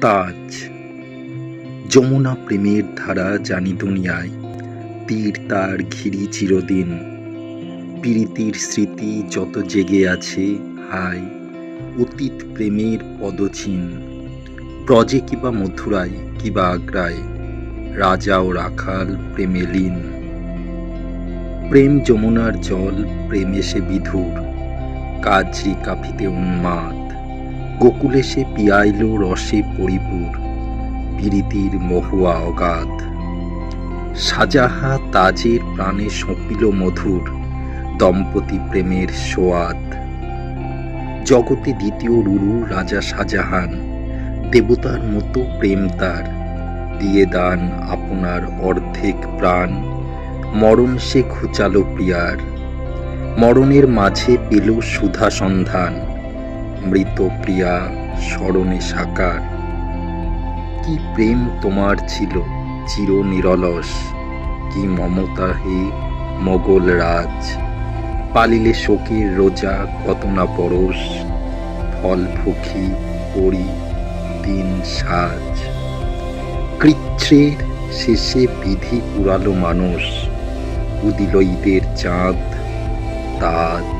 তাজ। যমুনা প্রেমের ধারা জানি দুনিয়ায়, তীর তার ঘিরি চিরদিন। প্রীতির স্মৃতি যত জেগে আছে, হায়, অতীত প্রেমের পদচিন ব্রজে কিবা মথুরায়, কিবা আগ্রায় রাজা ও রাখাল প্রেমে লীন। প্রেম যমুনার জল, প্রেম এসে বিধুর, কাজরি কাফিতে উন্মাদ। গোকুলে সে পিয়াইল রসে পরিপুর, পিরিতির মহুয়া অগাধ। সাজাহা তাজের প্রাণে সঁপিল মধুর, দম্পতি প্রেমের সোয়াদ। জগতে দ্বিতীয় রুরু রাজা শাহজাহান দেবতার মতো প্রেম তার। দিয়ে দান আপনার অর্ধেক প্রাণ, মরণ সে ঘুচালো প্রিয়ার। মরণের মাঝে পেল সুধা সন্ধান। মৃত প্রিয়া, স্মরণে সাকার। কি প্রেম তোমার ছিল চির নিরলস কি মমতা হে মোগল রাজ। পালিলে শোকের রোজা কত না পরশ, ফল ফুকি পরি দিন সাজ। কৃচ্ছের শেষে বিধি উড়ালো মানুষ, উদিল ঈদের চাঁদ, তাজ।